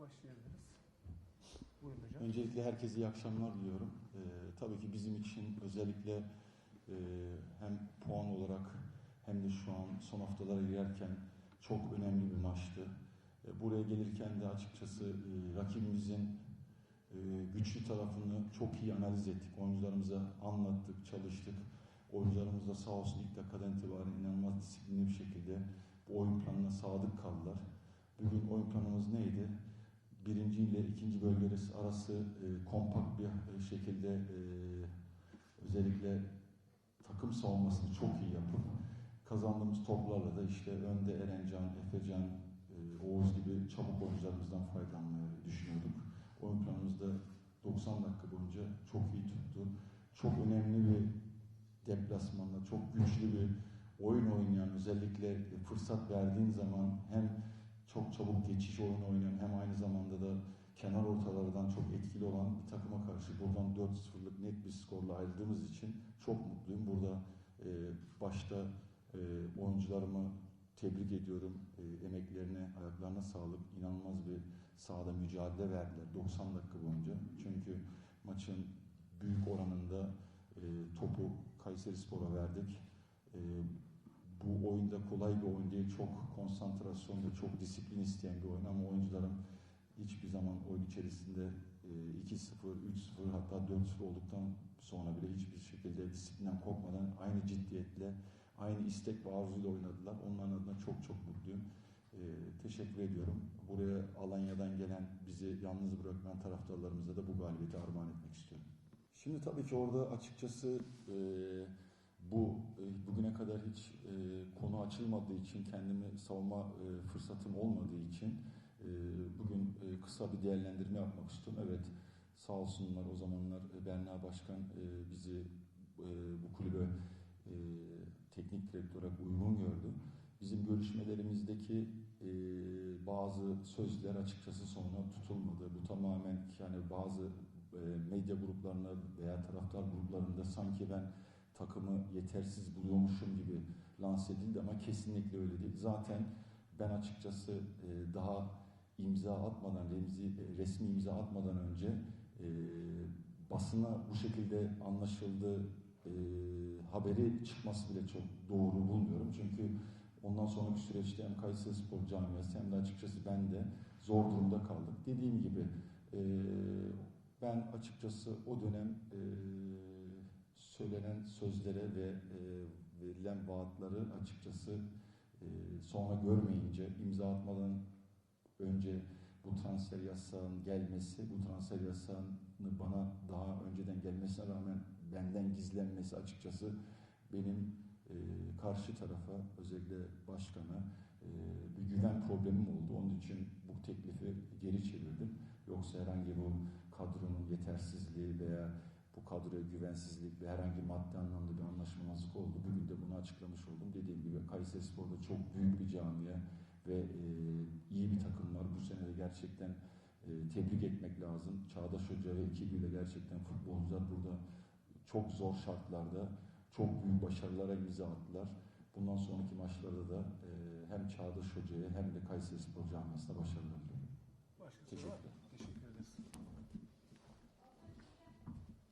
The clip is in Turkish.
başlayabiliriz. Buyurun hocam. Öncelikle herkese iyi akşamlar diliyorum. Ee, tabii ki bizim için özellikle e, hem puan olarak hem de şu an son haftalara girerken çok önemli bir maçtı. E, buraya gelirken de açıkçası e, rakibimizin e, güçlü tarafını çok iyi analiz ettik. Oyuncularımıza anlattık, çalıştık. Oyuncularımız da sağ olsun ilk dakikadan itibaren inanılmaz disiplinli bir şekilde bu oyun planına sadık kaldılar. Bugün oyun planımız neydi? Birinci ile ikinci bölgesi arası e, kompakt bir e, şekilde e, özellikle takım savunmasını çok iyi yapıp kazandığımız toplarla da işte önde Erencan, Efecan, e, Oğuz gibi çabuk oyuncularımızdan faydalanmayı düşünüyorduk. Oyun planımızda 90 dakika boyunca çok iyi tuttu. Çok önemli bir deplasmanda, çok güçlü bir oyun oynayan, özellikle fırsat verdiğin zaman hem çok çabuk geçiş oyunu oynayan hem aynı zamanda da kenar ortalardan çok etkili olan bir takıma karşı buradan 4-0'lık net bir skorla ayrıldığımız için çok mutluyum. Burada e, başta e, oyuncularımı tebrik ediyorum. E, emeklerine, ayaklarına sağlık. İnanılmaz bir sahada mücadele verdiler 90 dakika boyunca. Çünkü maçın büyük oranında e, topu Kayseri Spor'a verdik. E, bu oyunda kolay bir oyun değil. Çok konsantrasyon ve çok disiplin isteyen bir oyun ama oyuncularım hiçbir zaman oyun içerisinde e, 2-0, 3-0 hatta 4-0 olduktan sonra bile hiçbir şekilde disiplinden korkmadan aynı ciddiyetle, aynı istek ve arzuyla oynadılar. Onların adına çok çok mutluyum. E, teşekkür ediyorum. Buraya Alanya'dan gelen bizi yalnız bırakmayan taraftarlarımıza da bu galibiyeti armağan etmek istiyorum. Şimdi tabii ki orada açıkçası e, bu e, bugüne kadar hiç e, konu açılmadığı için kendimi savunma e, fırsatım olmadığı için e, e, kısa bir değerlendirme yapmak istiyorum. Evet sağ olsunlar o zamanlar e, Berna Başkan e, bizi e, bu kulübe e, teknik direktör olarak uygun gördü. Bizim görüşmelerimizdeki e, bazı sözler açıkçası sonra tutulmadı. Bu tamamen yani bazı e, medya gruplarında veya taraftar gruplarında sanki ben takımı yetersiz buluyormuşum gibi lanse edildi ama kesinlikle öyle değil. Zaten ben açıkçası e, daha imza atmadan, remzi, resmi imza atmadan önce e, basına bu şekilde anlaşıldığı e, haberi çıkması bile çok doğru bulmuyorum. Çünkü ondan sonraki süreçte hem Kayseri Spor Camiası hem de açıkçası ben de zor durumda kaldık. Dediğim gibi ben açıkçası o dönem söylenen sözlere ve e, verilen vaatları açıkçası e, sonra görmeyince imza atmadan önce bu transfer yasağının gelmesi, bu transfer yasağını bana daha önceden gelmesine rağmen benden gizlenmesi açıkçası benim e, karşı tarafa özellikle başkana e, bir güven problemim oldu. Onun için bu teklifi geri çevirdim. Yoksa herhangi bu kadronun yetersizliği veya bu kadroya güvensizlik ve herhangi maddi anlamda bir anlaşmamazlık oldu. Bugün de bunu açıklamış oldum. Dediğim gibi Kayseri Spor'da çok büyük bir camia ve e, gerçekten e, tebrik etmek lazım. Çağdaş Hoca ve ekibiyle gerçekten futbolcular burada çok zor şartlarda çok büyük başarılara imza attılar. Bundan sonraki maçlarda da e, hem Çağdaş Hoca'ya hem de Kayseri Spor Camiası'na başarılar diliyorum. Başka